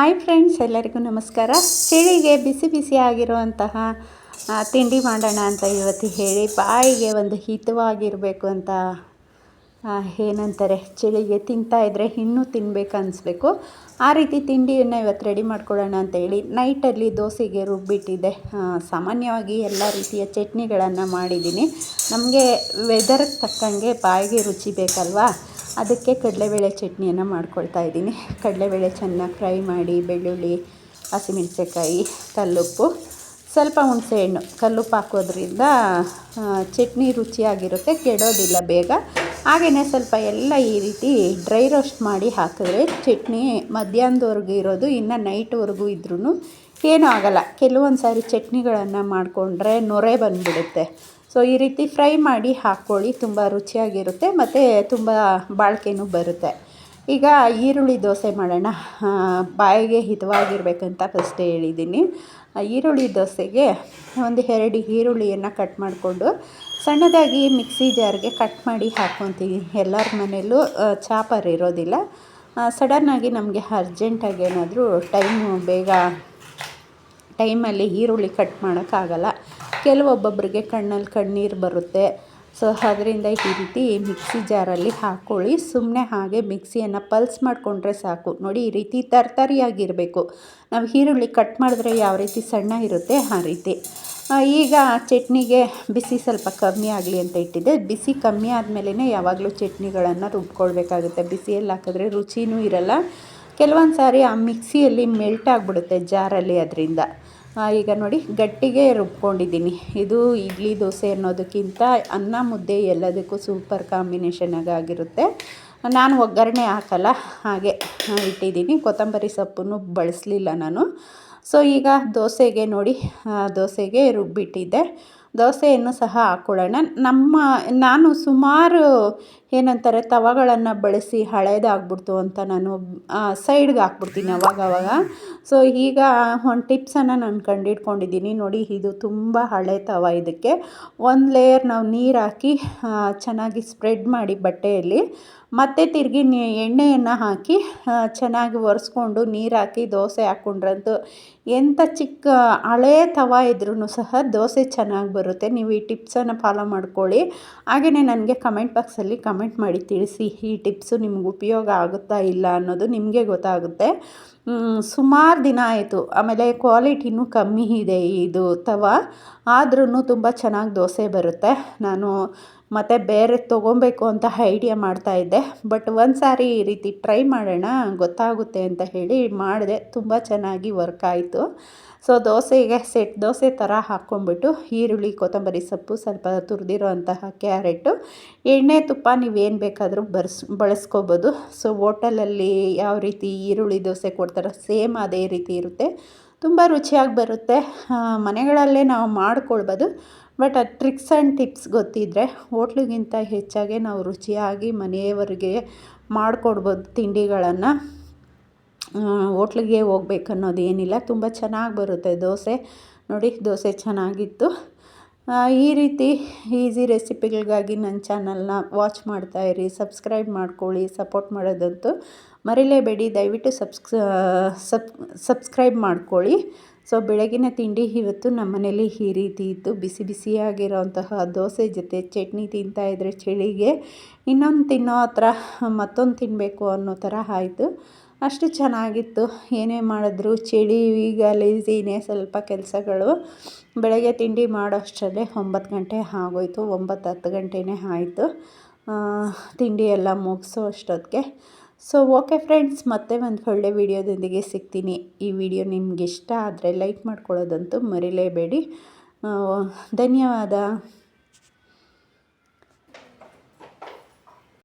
Hi friends, ಎಲ್ಲರಿಗೂ ನಮಸ್ಕಾರ. ಚಳಿಗೆ ಬಿಸಿ ಬಿಸಿ ಆಗಿರುವಂತಹ ತಿಂಡಿ ಮಾಡೋಣ ಅಂತ ಇವತ್ತು ಹೇಳಿ ಬಾಯಿಗೆ ಒಂದು ಹಿತವಾಗಿರಬೇಕು ಅಂತ ಏನಂತಾರೆ, ಚಳಿಗೆ ತಿಂತಾ ಇದ್ದರೆ ಇನ್ನೂ ತಿನ್ಬೇಕು ಅನಿಸ್ಬೇಕು. ಆ ರೀತಿ ತಿಂಡಿಯನ್ನು ಇವತ್ತು ರೆಡಿ ಮಾಡ್ಕೊಳ್ಳೋಣ ಅಂತ ಹೇಳಿ ನೈಟಲ್ಲಿ ದೋಸೆಗೆ ರುಬ್ಬಿಟ್ಟಿದ್ದೆ. ಸಾಮಾನ್ಯವಾಗಿ ಎಲ್ಲ ರೀತಿಯ ಚಟ್ನಿಗಳನ್ನು ಮಾಡಿದ್ದೀನಿ. ನಮಗೆ ವೆದರ್ಗೆ ತಕ್ಕಂಗೆ ಬಾಯಿಗೆ ರುಚಿ ಬೇಕಲ್ವಾ? ಅದಕ್ಕೆ ಕಡಲೆಬೇಳೆ ಚಟ್ನಿಯನ್ನು ಮಾಡ್ಕೊಳ್ತಾ ಇದ್ದೀನಿ. ಕಡಲೆಬೇಳೆ ಚೆನ್ನಾಗಿ ಫ್ರೈ ಮಾಡಿ, ಬೆಳ್ಳುಳ್ಳಿ ಹಸಿಮೆಣಸೆಕಾಯಿ ಕಲ್ಲುಪ್ಪು, ಸ್ವಲ್ಪ ಹುಣಸೆಹಣ್ಣು ಕಲ್ಲುಪ್ಪು ಹಾಕೋದ್ರಿಂದ ಚಟ್ನಿ ರುಚಿಯಾಗಿರುತ್ತೆ, ಕೆಡೋದಿಲ್ಲ ಬೇಗ. ಹಾಗೆಯೇ ಸ್ವಲ್ಪ ಎಲ್ಲ ಈ ರೀತಿ ಡ್ರೈ ರೋಸ್ಟ್ ಮಾಡಿ ಹಾಕಿದ್ರೆ ಚಟ್ನಿ ಮಧ್ಯಾಹ್ನದವರೆಗೂ ಇರೋದು, ಇನ್ನು ನೈಟ್ವರೆಗೂ ಇದ್ರೂ ಏನೂ ಆಗೋಲ್ಲ. ಕೆಲವೊಂದು ಸಾರಿ ಚಟ್ನಿಗಳನ್ನು ಮಾಡಿಕೊಂಡ್ರೆ ನೊರೆ ಬಂದುಬಿಡುತ್ತೆ. ಸೊ ಈ ರೀತಿ ಫ್ರೈ ಮಾಡಿ ಹಾಕ್ಕೊಳ್ಳಿ. ತುಂಬ ರುಚಿಯಾಗಿರುತ್ತೆ ಮತ್ತು ತುಂಬ ಬಾಳಿಕೆನೂ ಬರುತ್ತೆ. ಈಗ ಈರುಳ್ಳಿ ದೋಸೆ ಮಾಡೋಣ. ಬಾಯಿಗೆ ಹಿತವಾಗಿರ್ಬೇಕಂತ ಫಸ್ಟೇ ಹೇಳಿದ್ದೀನಿ. ಈರುಳ್ಳಿ ದೋಸೆಗೆ ಒಂದು ಎರಡು ಈರುಳ್ಳಿಯನ್ನು ಕಟ್ ಮಾಡಿಕೊಂಡು ಸಣ್ಣದಾಗಿ ಮಿಕ್ಸಿ ಜಾರ್ಗೆ ಕಟ್ ಮಾಡಿ ಹಾಕ್ಕೊತೀನಿ ಎಲ್ಲರ ಮನೆಯಲ್ಲೂ ಚಾಪರ್ ಇರೋದಿಲ್ಲ. ಸಡನ್ನಾಗಿ ನಮಗೆ ಅರ್ಜೆಂಟಾಗಿ ಏನಾದರೂ ಟೈಮು ಬೇಗ ಟೈಮಲ್ಲಿ ಈರುಳ್ಳಿ ಕಟ್ ಮಾಡೋಕ್ಕಾಗಲ್ಲ. ಕೆಲವೊಬ್ಬೊಬ್ಬರಿಗೆ ಕಣ್ಣಲ್ಲಿ ಕಣ್ಣೀರು ಬರುತ್ತೆ. ಸೊ, ಅದರಿಂದ ಈ ರೀತಿ ಮಿಕ್ಸಿ ಜಾರಲ್ಲಿ ಹಾಕ್ಕೊಳ್ಳಿ ಸುಮ್ಮನೆ ಹಾಗೆ ಮಿಕ್ಸಿಯನ್ನು ಪಲ್ಸ್ ಮಾಡಿಕೊಂಡ್ರೆ ಸಾಕು. ನೋಡಿ, ಈ ರೀತಿ ತರ್ತರಿಯಾಗಿರಬೇಕು. ನಾವು ಈರುಳ್ಳಿ ಕಟ್ ಮಾಡಿದ್ರೆ ಯಾವ ರೀತಿ ಸಣ್ಣ ಇರುತ್ತೆ, ಆ ರೀತಿ. ಈಗ ಚಟ್ನಿಗೆ ಬಿಸಿ ಸ್ವಲ್ಪ ಕಮ್ಮಿ ಆಗಲಿ ಅಂತ ಇಟ್ಟಿದ್ದೆ. ಬಿಸಿ ಕಮ್ಮಿ ಆದಮೇಲೆ ಯಾವಾಗಲೂ ಚಟ್ನಿಗಳನ್ನು ರುಬ್ಕೊಳ್ಬೇಕಾಗುತ್ತೆ. ಬಿಸಿಯಲ್ಲಿ ಹಾಕಿದ್ರೆ ರುಚಿನೂ ಇರಲ್ಲ. ಕೆಲವೊಂದು ಸಾರಿ ಆ ಮಿಕ್ಸಿಯಲ್ಲಿ ಮೆಲ್ಟ್ ಆಗಿಬಿಡುತ್ತೆ ಜಾರಲ್ಲಿ ಅದರಿಂದ. ಈಗ ನೋಡಿ, ಗಟ್ಟಿಗೆ ರುಬ್ಕೊಂಡಿದ್ದೀನಿ. ಇದು ಇಡ್ಲಿ ದೋಸೆ ಅನ್ನೋದಕ್ಕಿಂತ ಅನ್ನ ಮುದ್ದೆ ಎಲ್ಲದಕ್ಕೂ ಸೂಪರ್ ಕಾಂಬಿನೇಷನ್ ಆಗಿರುತ್ತೆ ನಾನು ಒಗ್ಗರಣೆ ಹಾಕಲ್ಲ, ಹಾಗೆ ಇಟ್ಟಿದ್ದೀನಿ. ಕೊತ್ತಂಬರಿ ಸೊಪ್ಪನ್ನು ಬಳಸಲಿಲ್ಲ ನಾನು. ಸೊ ಈಗ ದೋಸೆಗೆ ನೋಡಿ ದೋಸೆಗೆ ರುಬ್ಬಿಟ್ಟಿದ್ದೆ. ದೋಸೆಯನ್ನು ಸಹ ಹಾಕ್ಕೊಳ್ಳೋಣ ನಮ್ಮ, ನಾನು ಸುಮಾರು, ಏನಂತಾರೆ, ತವಗಳನ್ನು ಬಳಸಿ ಹಳೇದಾಗ್ಬಿಡ್ತು ಅಂತ ನಾನು ಸೈಡ್ಗೆ ಹಾಕ್ಬಿಡ್ತೀನಿ ಅವಾಗವಾಗ ಸೊ ಈಗ ಒಂದು ಟಿಪ್ಸನ್ನು ನಾನು ಕಂಡಿಡ್ಕೊಂಡಿದ್ದೀನಿ ನೋಡಿ, ಇದು ತುಂಬ ಹಳೆ ತವ ಇದಕ್ಕೆ. ಒಂದು ಲೇಯರ್ ನಾವು ನೀರು ಹಾಕಿ ಚೆನ್ನಾಗಿ ಸ್ಪ್ರೆಡ್ ಮಾಡಿ ಬಟ್ಟೆಯಲ್ಲಿ. ಮತ್ತೆ ತಿರುಗಿ ಎಣ್ಣೆಯನ್ನು ಹಾಕಿ ಚೆನ್ನಾಗಿ ಒರೆಸ್ಕೊಂಡು ನೀರು ಹಾಕಿ ದೋಸೆ ಹಾಕ್ಕೊಂಡ್ರಂತೂ ಎಂಥ ಚಿಕ್ಕ ಹಳೇ ತವ ಇದ್ರೂ ಸಹ ದೋಸೆ ಚೆನ್ನಾಗಿ ನೀವು ಈ ಟಿಪ್ಸನ್ನು ಫಾಲೋ ಮಾಡ್ಕೊಳ್ಳಿ. ಹಾಗೆಯೇ ನನಗೆ ಕಮೆಂಟ್ ಬಾಕ್ಸಲ್ಲಿ ಕಮೆಂಟ್ ಮಾಡಿ ತಿಳಿಸಿ ಈ ಟಿಪ್ಸು ನಿಮ್ಗೆ ಉಪಯೋಗ ಆಗುತ್ತಾ ಇಲ್ಲ ಅನ್ನೋದು ನಿಮಗೆ ಗೊತ್ತಾಗುತ್ತೆ. ಸುಮಾರು ದಿನ ಆಯಿತು. ಆಮೇಲೆ ಕ್ವಾಲಿಟಿನೂ ಕಮ್ಮಿ ಇದೆ ಇದು ತವ. ಆದ್ರೂ ತುಂಬ ಚೆನ್ನಾಗಿ ದೋಸೆ ಬರುತ್ತೆ. ನಾನು ಮತ್ತು ಬೇರೆ ತೊಗೊಬೇಕು ಅಂತ ಐಡಿಯಾ ಮಾಡ್ತಾ ಇದ್ದೆ. ಬಟ್ ಒಂದು ಸಾರಿ ಈ ರೀತಿ ಟ್ರೈ ಮಾಡೋಣ, ಗೊತ್ತಾಗುತ್ತೆ ಅಂತ ಹೇಳಿ ಮಾಡಿದೆ. ತುಂಬ ಚೆನ್ನಾಗಿ ವರ್ಕ್ ಆಯಿತು. ಸೊ ದೋಸೆಗೆ ಸೆಟ್ ದೋಸೆ ಥರ ಹಾಕ್ಕೊಂಬಿಟ್ಟು ಈರುಳ್ಳಿ, ಕೊತ್ತಂಬರಿ ಸೊಪ್ಪು ಸ್ವಲ್ಪ ತುರಿದಿರೋ ಅಂತಹ ಕ್ಯಾರೆಟು, ಎಣ್ಣೆ ತುಪ್ಪ ನೀವೇನು ಬೇಕಾದರೂ ಬರ್ಸ್, ಬಳಸ್ಕೋಬೋದು. ಸೊ ಹೋಟೆಲಲ್ಲಿ ಯಾವ ರೀತಿ ಈರುಳ್ಳಿ ದೋಸೆ ಕೊಡ್ತಾರೋ ಸೇಮ್ ಅದೇ ರೀತಿ ಇರುತ್ತೆ. ತುಂಬ ರುಚಿಯಾಗಿ ಬರುತ್ತೆ. ಮನೆಗಳಲ್ಲೇ ನಾವು ಮಾಡ್ಕೊಳ್ಬೋದು. ಬಟ್ ಆ ಟ್ರಿಕ್ಸ್ ಆ್ಯಂಡ್ ಟಿಪ್ಸ್ ಗೊತ್ತಿದ್ದರೆ ಹೋಟ್ಲಿಗಿಂತ ಹೆಚ್ಚಾಗಿ ನಾವು ರುಚಿಯಾಗಿ ಮನೆಯವರಿಗೆ ಮಾಡಿಕೊಡ್ಬೋದು ತಿಂಡಿಗಳನ್ನು. ಹೋಟ್ಲಿಗೆ ಹೋಗ್ಬೇಕನ್ನೋದೇನಿಲ್ಲ ತುಂಬ ಚೆನ್ನಾಗಿ ಬರುತ್ತೆ. ದೋಸೆ ನೋಡಿ, ದೋಸೆ ಚೆನ್ನಾಗಿತ್ತು. ಈ ರೀತಿ ಈಸಿ ರೆಸಿಪಿಗಳಿಗಾಗಿ ನನ್ನ ಚಾನಲ್ನ ವಾಚ್ ಮಾಡ್ತಾಯಿರಿ ಸಬ್ಸ್ಕ್ರೈಬ್ ಮಾಡ್ಕೊಳ್ಳಿ, ಸಪೋರ್ಟ್ ಮಾಡೋದಂತೂ ಮರಿಲೇಬೇಡಿ. ದಯವಿಟ್ಟು ಸಬ್ಸ್ ಸಬ್, ಸಬ್ಸ್ಕ್ರೈಬ್ ಮಾಡ್ಕೊಳ್ಳಿ. ಸೊ ಬೆಳಗಿನ ತಿಂಡಿ ಇವತ್ತು ನಮ್ಮ ಮನೇಲಿ ಈ ರೀತಿ ಇತ್ತು. ಬಿಸಿ ಬಿಸಿಯಾಗಿರೋಂತಹ ದೋಸೆ ಜೊತೆ ಚಟ್ನಿ ತಿಂತಾ ಇದ್ದರೆ ಚಳಿಗೆ ಇನ್ನೊಂದು ತಿನ್ನೋ ಹತ್ರ ಮತ್ತೊಂದು ತಿನ್ನಬೇಕು ಅನ್ನೋ ಥರ ಆಯಿತು. ಅಷ್ಟು ಚೆನ್ನಾಗಿತ್ತು. ಏನೇ ಮಾಡಿದ್ರು ಚಳಿ ಈಗ ಲೇಸಿನೇ ಸ್ವಲ್ಪ ಕೆಲಸಗಳು. ಬೆಳಗ್ಗೆ ತಿಂಡಿ ಮಾಡೋ ಅಷ್ಟರಲ್ಲೇ ಒಂಬತ್ತು ಗಂಟೆ ಆಗೋಯ್ತು. ಒಂಬತ್ತು ಹತ್ತು ಗಂಟೆನೇ ಆಯಿತು. ತಿಂಡಿ ಎಲ್ಲ ಮುಗಿಸೋ ಅಷ್ಟೊತ್ತಿಗೆ. ಸೊ ಓಕೆ ಫ್ರೆಂಡ್ಸ್ ಮತ್ತೆ ಒಂದು ಒಳ್ಳೆ ವಿಡಿಯೋದೊಂದಿಗೆ ಸಿಗ್ತೀನಿ. ಈ ವಿಡಿಯೋ ನಿಮ್ಗೆ ಇಷ್ಟ ಆದರೆ ಲೈಕ್ ಮಾಡ್ಕೊಳ್ಳೋದಂತೂ ಮರಿಲೇಬೇಡಿ. ಧನ್ಯವಾದ.